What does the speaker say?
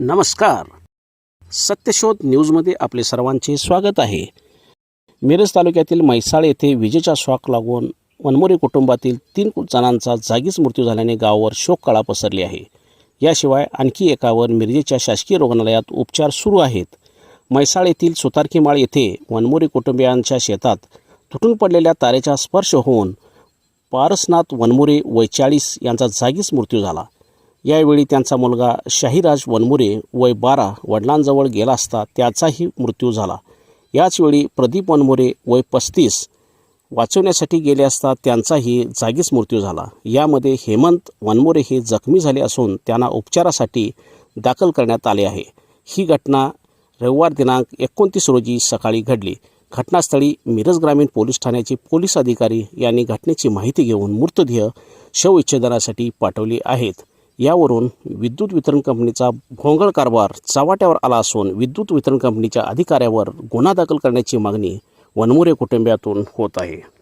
नमस्कार. सत्यशोध न्यूजमध्ये आपले सर्वांचे स्वागत आहे. मिरज तालुक्यातील म्हैसाळ येथे विजेचा शॉक लागून वनमोरे कुटुंबातील तीन जणांचा जागीच मृत्यू झाल्याने गावावर शोककळा पसरली आहे. याशिवाय आणखी एकावर मिरजेच्या शासकीय रुग्णालयात उपचार सुरू आहेत. म्हैसाळ येथील सुतारकीमाळ येथे वनमोरे कुटुंबियांच्या शेतात तुटून पडलेल्या तारेचा स्पर्श होऊन पारसनाथ वनमुरे वैचाळीस यांचा जागीच मृत्यू झाला. यावेळी त्यांचा मुलगा शाहीराज वनमुरे वय बारा वडिलांजवळ गेला असता त्याचाही मृत्यू झाला. याचवेळी प्रदीप वनमुरे वय पस्तीस वाचवण्यासाठी गेले असता त्यांचाही जागीच मृत्यू झाला. यामध्ये हेमंत वनमोरे हे जखमी झाले असून त्यांना उपचारासाठी दाखल करण्यात आले आहे. ही घटना रविवार दिनांक एकोणतीस रोजी सकाळी घडली. घटनास्थळी मिरज ग्रामीण पोलीस ठाण्याचे पोलीस अधिकारी यांनी घटनेची माहिती घेऊन मृतदेह शवविच्छेदनासाठी पाठवले आहेत. यावरून विद्युत वितरण कंपनीचा भोंगळ कारभार चव्हाट्यावर आला असून विद्युत वितरण कंपनीच्या अधिकाऱ्यावर गुन्हा दाखल करण्याची मागणी वनमुरे कुटुंबियातून होत आहे.